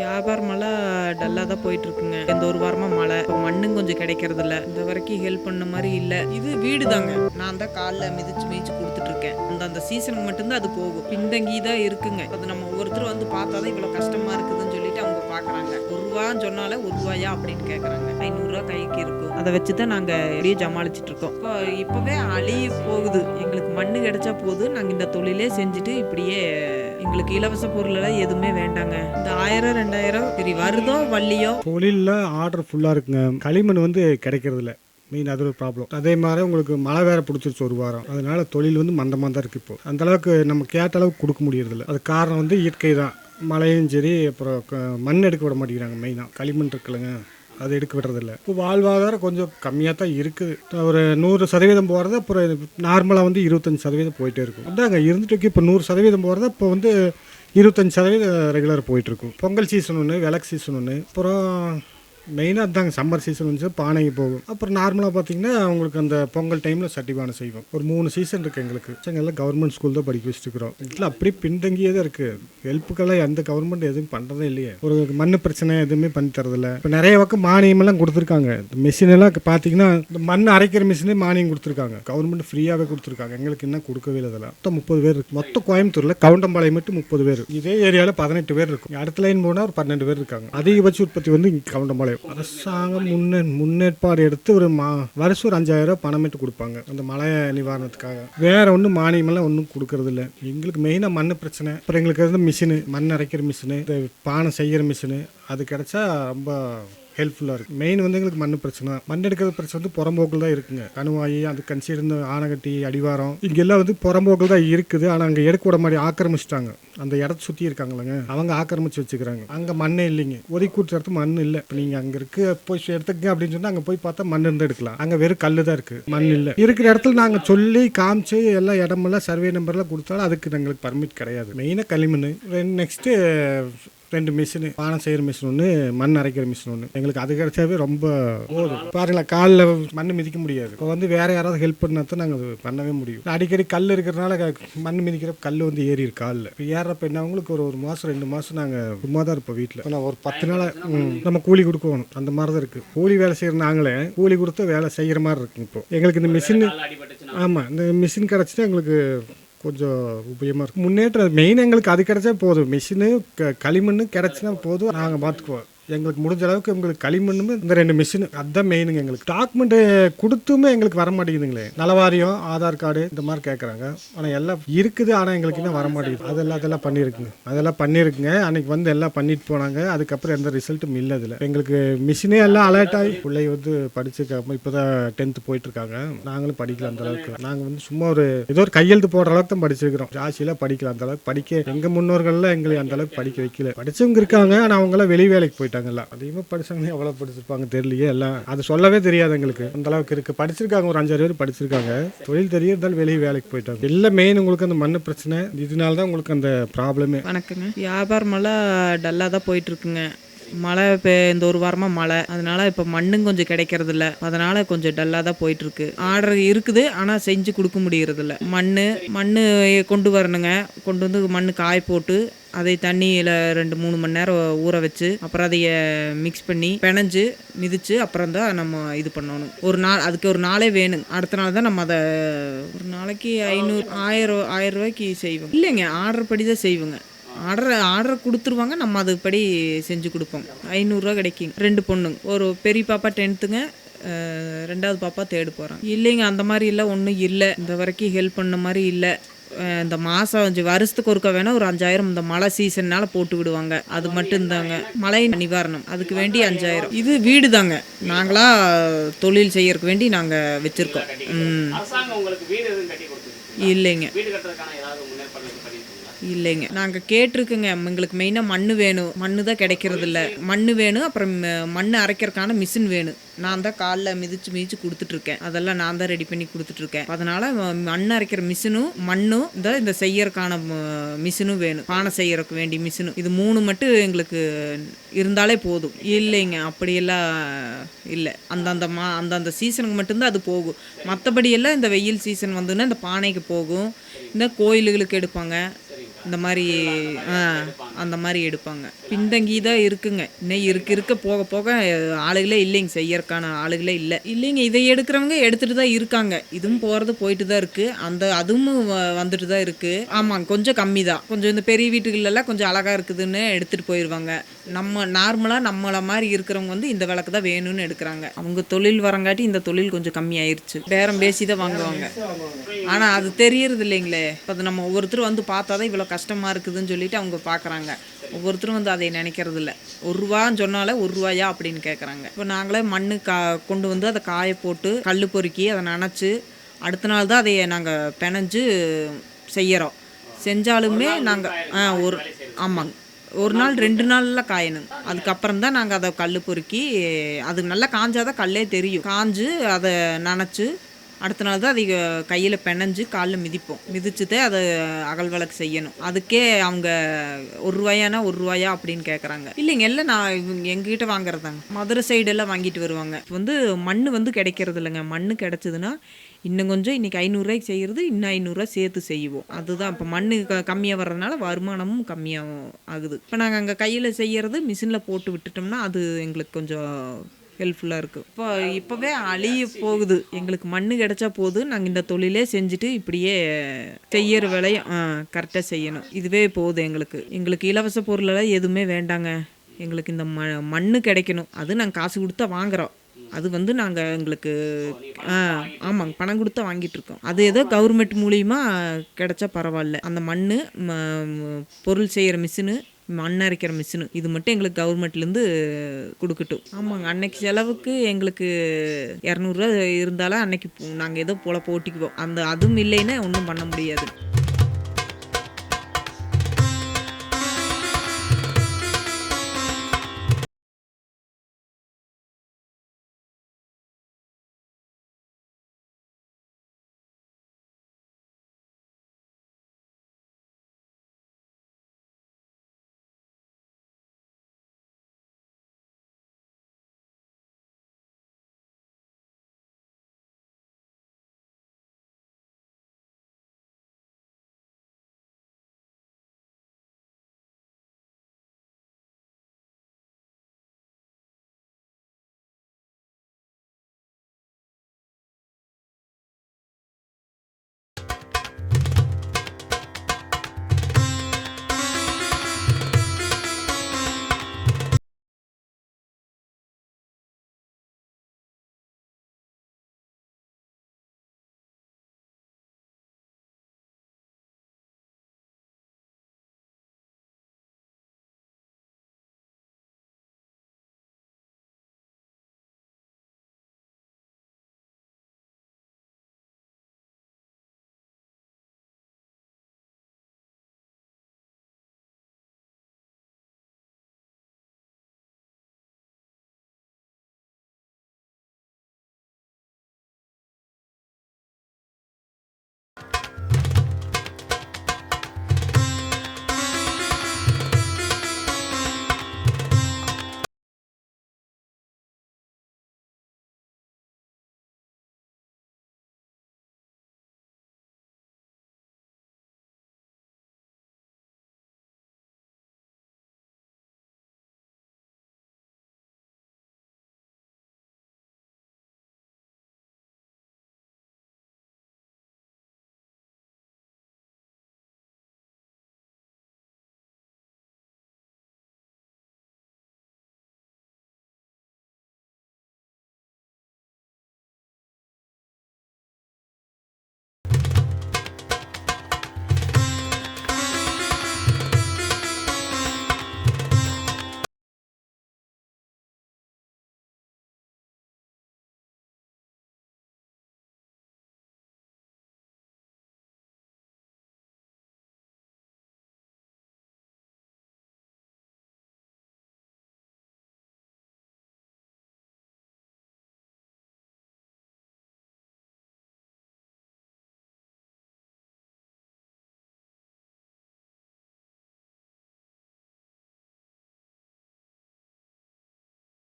வியாபாரமெல்லாம் டல்லாக தான் போயிட்டு இருக்குங்க இந்த ஒரு வாரமா மழை. இப்போ மண்ணும் கொஞ்சம் கிடைக்கிறது இல்லை இந்த வரைக்கும் ஹெல்ப் பண்ண மாதிரி இல்லை. இது வீடு தாங்க நான் தான் காலைல மிதிச்சு மிதிச்சு கொடுத்துட்டு இருக்கேன் அந்த அந்த சீசனுக்கு மட்டும்தான் அது போகும். பின்தங்கி தான் இருக்குங்க. அது நம்ம ஒவ்வொருத்தரும் வந்து பார்த்தா தான் இவ்வளோ கஷ்டமா இருக்குதுன்னு சொல்லிட்டு அவங்க பார்க்குறாங்க ஒரு ரூபான்னு சொன்னாலே ஒரு ரூபாயா அப்படின்னு கேட்குறாங்க ஐநூறுரூவா கைக்கு இருக்கும். அதை வச்சு தான் நாங்கள் எப்படியே ஜமாளிச்சுட்டு இருக்கோம். இப்போ இப்போவே அழிய போகுது. எங்களுக்கு மண்ணு கிடைச்சா போதும். நாங்கள் இந்த தொழிலே செஞ்சுட்டு இப்படியே எங்களுக்கு இலவச பொருளெல்லாம் எதுவுமே வேண்டாங்க. இந்த ஆயிரம் ரெண்டாயிரம் சரி வருதோ வள்ளியோ தொழிலில் ஆர்டர் ஃபுல்லாக இருக்குங்க. களிமண் வந்து கிடைக்கிறது இல்லை மெயின் அது ஒரு ப்ராப்ளம் அதே மாதிரி உங்களுக்கு மழை வேற பிடிச்சிருச்சு ஒரு வாரம். அதனால தொழில் வந்து மந்தமாக தான் இருக்குது இப்போ. அந்த அளவுக்கு நம்ம கேட்ட அளவுக்கு கொடுக்க முடியறதில்ல. அது காரணம் வந்து இயற்கை தான். மழையும் சரி அப்புறம் க- மண் எடுக்க விட மாட்டேங்கிறாங்க மெயினாக களிமண் இருக்குல்லங்க. அது எடுக்க விடுறதில்ல. இப்போ வாழ்வாதாரம் கொஞ்சம் கம்மியாக தான் இருக்குது. ஒரு நூறு சதவீதம் போகிறது அப்புறம் நார்மலாக வந்து இருபத்தஞ்சி சதவீதம் போயிட்டே இருக்கும். அதாங்க இருந்துட்டு இப்போ நூறு சதவீதம் போகிறது இப்போ வந்து இருபத்தஞ்சி சதவீதம் ரெகுலர் போயிட்டுருக்கும் பொங்கல் சீசன் ஒன்று விளக்கு சீசன் ஒன்று அப்புறம் மெயினாக அதாங்க சம்மர் சீசன் வந்து பானைக்கு போகும். அப்புறம் நார்மலாக பார்த்தீங்கன்னா அவங்களுக்கு அந்த பொங்கல் டைமில் சட்டி பானை செய்வோம். ஒரு மூணு சீசன் இருக்குது எங்களுக்கு. எல்லாம் கவர்மெண்ட் ஸ்கூல் தான் படிக்க வச்சுருக்கிறோம் இதில் அப்படியே பின்தங்கியே தான் இருக்குது ஹெல்ப்புக்கெல்லாம் எந்த கவர்மெண்ட் எதுவும் பண்ணுறதே இல்லையே. ஒரு மண் பிரச்சனை எதுவுமே பண்ணி தரதில்ல இப்போ நிறைய பக்கம் மானியமெல்லாம் கொடுத்துருக்காங்க. மிஷின் எல்லாம் பார்த்தீங்கன்னா இந்த மண் அரைக்கிற மிஷினே மானியம் கொடுத்துருக்காங்க. கவர்மெண்ட் ஃப்ரீயாகவே கொடுத்துருக்காங்க. எங்களுக்கு இன்னும் கொடுக்கவே இல்லை அதெல்லாம் மொத்தம் முப்பது பேர் இருக்குது மொத்தம் கோயம்புத்தூரில் கவுண்டம்பாளையம் மட்டும் முப்பது பேர். இதே ஏரியாவில் பதினெட்டு பேர் இருக்கும். அடுத்த லைன் போனால் ஒரு பன்னெண்டு பேர் இருக்காங்க. அதிகபட்ச உற்பத்தி வந்து இங்கே கவுண்டம்பாளையம் அரசாங்கம் முன்னே முன்னேற்பாடு எடுத்து ஒரு மா வருஷம் ஒரு அஞ்சாயிரம் ரூபா பணமிட்டு கொடுப்பாங்க. அந்த மழை நிவாரணத்துக்காக. வேற ஒன்றும் மானியமெல்லாம் ஒன்றும் கொடுக்கறது இல்லை எங்களுக்கு மெயினாக மண் பிரச்சனை. அப்புறம் எங்களுக்கு இருந்த மிஷினு மண் அரைக்கிற மிஷினு பானை செய்கிற மிஷினு அது கிடைச்சா ரொம்ப ஹெல்ப்ஃபுல்லாக இருக்குது மெயின் வந்து எங்களுக்கு மண் பிரச்சனை தான். மண் எடுக்கிற பிரச்சனை வந்து புறம்போக்கில் தான் இருக்குங்க. கணுவாயி அது கன்சிடர் ஆனகட்டி அடிவாரம் இங்கெல்லாம் வந்து புறம்போக்கில் தான் இருக்குது. ஆனால் அங்கே எடுக்க விட மாதிரி ஆக்கிரமிச்சிட்டாங்க. அந்த இடத்த சுற்றி இருக்காங்களங்க அவங்க ஆக்கிரமிச்சு வச்சுக்கிறாங்க. அங்கே மண்ணே இல்லைங்க. ஒதுக்கி கூட்டுறது மண் இல்லை. இப்போ நீங்கள் அங்கே இருக்க போய் எடுத்துக்கங்க அப்படின்னு சொன்னால் அங்கே போய் பார்த்தா மண் இருந்து எடுக்கலாம். அங்கே வெறும் கல் தான் இருக்குது மண் இல்லை. இருக்கிற இடத்துல நாங்கள் சொல்லி காமிச்சு எல்லா இடமெல்லாம் சர்வே நம்பர்லாம் கொடுத்தாலும் அதுக்கு எங்களுக்கு பர்மிட் கிடையாது. மெயினாக களிமண். நெக்ஸ்ட்டு ரெண்டு மிஷினு பானை செய்கிற மிஷின் ஒன்று மண் அரைக்கிற மிஷின் ஒன்று எங்களுக்கு அது கிடைச்சாவே ரொம்ப போதும். பாருங்களேன் காலில் மண் மிதிக்க முடியாது. இப்போ வந்து வேற யாராவது ஹெல்ப் பண்ணா தான் நாங்கள் அது பண்ணவே முடியும். அடிக்கடி கல் இருக்கிறனால மண் மிதிக்கிற கல் வந்து ஏறி இருக்கு காலில். இப்போ ஏறப்ப என்ன அவங்களுக்கு ஒரு ஒரு மாதம் ரெண்டு மாதம் நாங்கள் சும்மா தான் இருப்போம் வீட்டில் நான் ஒரு பத்து நாள் நம்ம கூலி கொடுக்கணும். அந்த மாதிரி தான் இருக்குது கூலி வேலை செய்கிற நாங்களே கூலி கொடுத்து வேலை செய்கிற மாதிரி இருக்குங்க இப்போ. எங்களுக்கு இந்த மிஷின் ஆமாம் இந்த மிஷின் கிடச்சிட்டு எங்களுக்கு கொஞ்சம் உபயோகமாக இருக்கும் முன்னேற்றம் மெயின் எங்களுக்கு அது கிடைச்சா போதும். மிஷினு க களிமண் கிடச்சினா போதும். நாங்கள் பார்த்துக்குவோம் எங்களுக்கு முடிஞ்ச அளவுக்கு எங்களுக்கு களிமண்ணும் இந்த ரெண்டு மிஷின் அதுதான் மெயினுங்க எங்களுக்கு. டாக்குமெண்ட்டு கொடுத்துமே எங்களுக்கு வர மாட்டேங்குதுங்களே நலவாரியம் ஆதார் கார்டு இந்த மாதிரி கேட்குறாங்க ஆனால் எல்லாம் இருக்குது ஆனால் எங்களுக்கு இன்னும் வர மாட்டேங்குது அதெல்லாம் அதெல்லாம் பண்ணியிருக்குங்க அதெல்லாம் பண்ணியிருக்குங்க அன்னைக்கு வந்து எல்லாம் பண்ணிட்டு போனாங்க. அதுக்கப்புறம் எந்த ரிசல்ட்டும் இல்லை அதில். எங்களுக்கு மிஷினே எல்லாம் அலர்ட் ஆகி பிள்ளை வந்து படிச்சுக்காம இப்போ தான் டென்த்து போயிட்டுருக்காங்க. நாங்களும் படிக்கல அந்த அளவுக்கு. நாங்கள் வந்து சும்மா ஒரு ஏதோ ஒரு கையெழுத்து போடுற அளவுக்கு தான் படிச்சிருக்கிறோம். ஜாஸ்தியெல்லாம் படிக்கல அந்த அளவுக்கு. படிக்க எங்கள் முன்னோர்கள்லாம் எங்களை அந்த அளவுக்கு படிக்க வைக்கல. படிச்சவங்க இருக்காங்க ஆனால் அவங்களாம் வெளி வேலைக்கு போயிட்டாங்கல்ல அதிகமாக படிச்சவங்க எவ்வளோ படிச்சிருப்பாங்க தெரியலையே எல்லாம். அது சொல்லவே தெரியாது எங்களுக்கு. அந்த அளவுக்கு இருக்கு. படிச்சிருக்காங்க ஒரு அஞ்சாறு பேர் படிச்சிருக்காங்க. தொழில் தெரியறதால வெளியே வேலைக்கு போயிட்டாங்க. இல்லை மெயின் உங்களுக்கு அந்த மண்ணு பிரச்சனை இதனால தான் உங்களுக்கு அந்த ப்ராப்ளமே வணக்கங்க. வியாபாரமெல்லாம் டல்லாக தான் போயிட்டு இருக்குங்க. மழை இப்போ இந்த ஒரு வாரமாக மழை. அதனால இப்போ மண்ணும் கொஞ்சம் கிடைக்கிறது இல்ல அதனால கொஞ்சம் டல்லாக தான் போயிட்டு இருக்கு ஆர்டர் இருக்குது ஆனால் செஞ்சு கொடுக்க முடியறது இல்ல மண் மண் கொண்டு வரணுங்க. கொண்டு வந்து மண் காய போட்டு அதை தண்ணியில் ரெண்டு மூணு மணி நேரம் ஊற வச்சு அப்புறம் அதைய மிக்ஸ் பண்ணி பிணைஞ்சு மிதிச்சு அப்புறம் தான் நம்ம இது பண்ணணும். ஒரு நாள் அதுக்கு ஒரு நாளே வேணும். அடுத்த நாள் தான் நம்ம அதை ஒரு நாளைக்கு ஐநூறு ஆயிரம் ஆயிரம் ரூபாய்க்கு செய்வோம். இல்லைங்க ஆர்டர் படி தான் செய்வோங்க. ஆர்டர் ஆர்டர் கொடுத்துருவாங்க. நம்ம அதுபடி செஞ்சு கொடுப்போம். ஐநூறுரூவா கிடைக்கும் ரெண்டு பொண்ணுங்க. ஒரு பெரிய பாப்பா டென்த்துங்க ரெண்டாவது பாப்பா தேர்டு போகிறாங்க இல்லைங்க அந்த மாதிரி இல்லை ஒன்றும் இல்லை. இந்த வரைக்கும் ஹெல்ப் பண்ண மாதிரி இல்லை. இந்த மாதம் அஞ்சு வருஷத்துக்கு ஒருக்க வேணால் ஒரு அஞ்சாயிரம் இந்த மழை சீசன்னால போட்டு விடுவாங்க. அது மட்டும்தாங்க. மழை நிவாரணம். அதுக்கு வேண்டி அஞ்சாயிரம். இது வீடு தாங்க நாங்களா தொழில் செய்யறதுக்கு வேண்டி நாங்கள் வச்சுருக்கோம். இல்லைங்க வீடு கட்டுறதுக்கான ஏதாவது முன்னேற்பாடு பண்ணிருக்கீங்களா இல்லைங்க. நாங்கள் கேட்டிருக்குங்க எங்களுக்கு மெயினாக மண் வேணும். மண்ணு தான் கிடைக்கிறது இல்ல மண் வேணும் அப்புறம் மண் அரைக்கிறதுக்கான மிஷின் வேணும். நான் தான் காலைல மிதிச்சு மிதிச்சு கொடுத்துட்ருக்கேன் அதெல்லாம் நான் தான் ரெடி பண்ணி கொடுத்துட்ருக்கேன் அதனால மண் அரைக்கிற மிஷினும் மண்ணும் இந்த இந்த செய்யறதுக்கான மிஷினும் வேணும். பானை செய்யறதுக்கு வேண்டிய மிஷினும் இது மூணு மட்டும் எங்களுக்கு இருந்தாலே போதும். இல்லைங்க அப்படியெல்லாம் இல்லை. அந்தந்த மா அந்தந்த சீசனுக்கு மட்டும்தான் அது போகும். மற்றபடியெல்லாம் இந்த வெயில் சீசன் வந்துன்னா இந்த பானைக்கு போகும். இந்த கோயிலுகளுக்கு எடுப்பாங்க. இந்த மாதிரி ஆ. அந்த மாதிரி எடுப்பாங்க. பின்தங்கி தான் இருக்குங்க. இன்னும் இருக்க இருக்க போக போக ஆளுகளே இல்லைங்க. செய்யறக்கான ஆளுகளே இல்லை. இல்லைங்க இதை எடுக்கிறவங்க எடுத்துட்டு தான் இருக்காங்க. இதுவும் போகிறது போயிட்டு தான் இருக்குது அந்த அதுவும் வ- வந்துட்டு தான் இருக்குது ஆமாங்க கொஞ்சம் கம்மி தான். கொஞ்சம் இந்த பெரிய வீட்டுகளெல்லாம் கொஞ்சம் அழகாக இருக்குதுன்னு எடுத்துகிட்டு போயிடுவாங்க நம்ம நார்மலாக நம்மளை மாதிரி இருக்கிறவங்க வந்து இந்த விளக்கு தான் வேணும்னு எடுக்கிறாங்க. அவங்க தொழில் வரங்காட்டி இந்த தொழில் கொஞ்சம் கம்மியாயிருச்சு. பேரம் பேசி தான் வாங்குவாங்க. ஆனால் அது தெரியறது இல்லைங்களே. இப்போ நம்ம ஒவ்வொருத்தரும் வந்து பார்த்தா தான் இவ்வளோ கஷ்டமாக இருக்குதுன்னு சொல்லிட்டு அவங்க பார்க்குறாங்க ஒவ்வொருத்தரும் வந்து அதை நினைக்கிறது இல்லை ஒரு ரூபான்னு சொன்னாலே ஒரு ரூபாயா அப்படின்னு கேட்குறாங்க இப்போ நாங்களே மண் கா கொண்டு வந்து அதை காய போட்டு கல் பொறுக்கி அதை நனைச்சு அடுத்த நாள் தான் அதை நாங்கள் பிணைஞ்சு செய்யறோம். செஞ்சாலுமே நாங்கள் ஒரு ஆமாங்க. ஒரு நாள் ரெண்டு நாளில் காயணும். அதுக்கப்புறம் தான் நாங்கள் அதை கல் பொறுக்கி அது நல்லா காஞ்சாதான் கல்லே தெரியும். காஞ்சு அதை நனைச்சு அடுத்த நாள் தான் அதை கையில் பிணைஞ்சு காலில் மிதிப்போம். மிதிச்சுட்டு அதை அகல் விளக்கு செய்யணும். அதுக்கே அவங்க ஒரு ரூபாயானா ஒரு ரூபாயா அப்படின்னு கேட்குறாங்க இல்லைங்க எல்லாம் நான் இவங்க எங்ககிட்ட வாங்குறதாங்க. மதுரை சைடெல்லாம் வாங்கிட்டு வருவாங்க. வந்து மண் வந்து கிடைக்கிறது இல்லைங்க. மண் கிடச்சிதுன்னா இன்னும் கொஞ்சம் இன்னைக்கு ஐநூறுரூவாய்க்கு செய்கிறது இன்னும் ஐநூறுரூவா சேர்த்து செய்வோம். அதுதான் இப்போ மண் க கம்மியாக வர்றதுனால வருமானமும் கம்மியாக ஆகுது. இப்போ நாங்கள் அங்கே கையில் செய்கிறது மிஷினில் போட்டு விட்டுட்டோம்னா அது எங்களுக்கு கொஞ்சம் ஹெல்ப்ஃபுல்லாக இருக்குது இப்போ இப்போவே அழிய போகுது. எங்களுக்கு மண் கிடச்சா போதும். நாங்கள் இந்த தொழிலே செஞ்சுட்டு இப்படியே செய்யற வேலையை கரெக்டாக செய்யணும். இதுவே போதும் எங்களுக்கு. எங்களுக்கு இலவச பொருளெல்லாம் எதுவுமே வேண்டாங்க. எங்களுக்கு இந்த ம மண் கிடைக்கணும். அது நாங்கள் காசு கொடுத்தா வாங்குறோம். அது வந்து நாங்கள் எங்களுக்கு ஆ ஆமாங்க. பணம் கொடுத்தா வாங்கிட்டு இருக்கோம். அது ஏதோ கவர்மெண்ட் மூலியமாக கிடைச்சா பரவாயில்ல. அந்த மண் பொருள் செய்கிற மிஷினு மண் அரைக்கிற மிஷினு இது மட்டும் எங்களுக்கு கவர்மெண்ட்லேருந்து கொடுக்கட்டும். ஆமாங்க. அன்னைக்கு செலவுக்கு எங்களுக்கு இரநூறுவா இருந்தாலும் அன்னைக்கு நாங்கள் ஏதோ போல போட்டிக்குவோம். அந்த அதுவும் இல்லைன்னா ஒன்றும் பண்ண முடியாது.